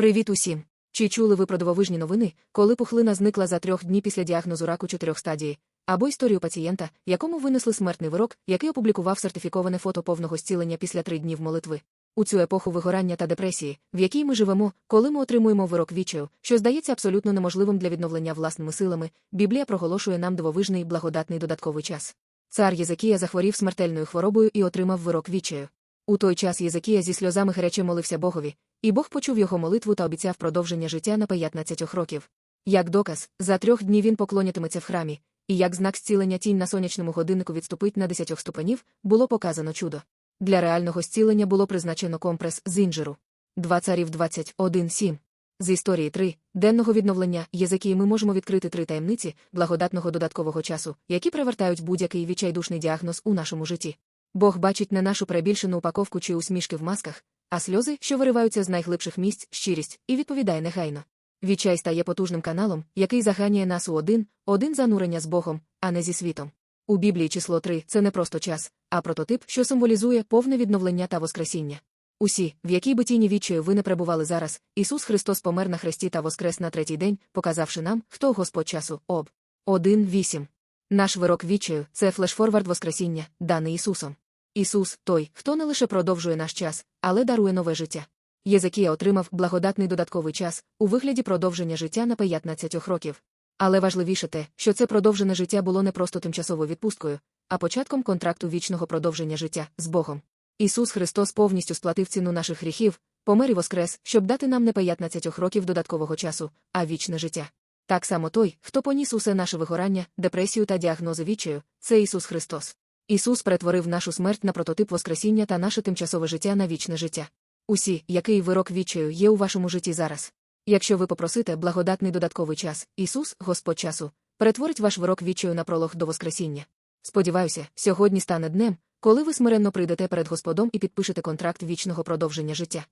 Привіт усім! Чи чули ви про дивовижні новини, коли пухлина зникла за трьох дні після діагнозу раку чотирьох стадії, або історію пацієнта, якому винесли смертний вирок, який опублікував сертифіковане фото повного зцілення після три днів молитви? У цю епоху вигорання та депресії, в якій ми живемо, коли ми отримуємо вирок вічаю, що здається абсолютно неможливим для відновлення власними силами, Біблія проголошує нам дивовижний благодатний додатковий час. Цар Єзекія захворів смертельною хворобою і отримав вирок вічаю. У той час Єзекія зі сльозами гаряче молився Богові, і Бог почув його молитву та обіцяв продовження життя на 15 років. Як доказ, за трьох днів він поклонятиметься в храмі, і як знак зцілення тінь на сонячному годиннику відступить на 10 ступенів, було показано чудо. Для реального зцілення було призначено компрес з інжиру. Два царів 21.7. З історії 3, денного відновлення Єзекії ми можемо відкрити три таємниці благодатного додаткового часу, які привертають будь-який відчайдушний діагноз у нашому житті. Бог бачить не нашу перебільшену упаковку чи усмішки в масках, а сльози, що вириваються з найглибших місць, щирість, і відповідає негайно. Відчай стає потужним каналом, який заганяє нас у один, один занурення з Богом, а не зі світом. У Біблії число 3 це не просто час, а прототип, що символізує повне відновлення та воскресіння. Усі, в якій би тіні відчаю ви не перебували зараз, Ісус Христос помер на хресті та воскрес на третій день, показавши нам, хто Господь часу, об. 1.8. Наш вирок відчаю це флешфорвард Воскресіння, даний Ісусом. Ісус той, хто не лише продовжує наш час, але дарує нове життя. Єзекія отримав благодатний додатковий час у вигляді продовження життя на 15 років. Але важливіше те, що це продовжене життя було не просто тимчасовою відпусткою, а початком контракту вічного продовження життя з Богом. Ісус Христос повністю сплатив ціну наших гріхів, помер і воскрес, щоб дати нам не 15 років додаткового часу, а вічне життя. Так само той, хто поніс усе наше вигорання, депресію та діагнози відчаю, це Ісус Христос. Ісус перетворив нашу смерть на прототип Воскресіння та наше тимчасове життя на вічне життя. Усі, який вирок вічею, є у вашому житті зараз. Якщо ви попросите благодатний додатковий час, Ісус, Господь часу, перетворить ваш вирок вічею на пролог до Воскресіння. Сподіваюся, сьогодні стане днем, коли ви смиренно прийдете перед Господом і підпишете контракт вічного продовження життя.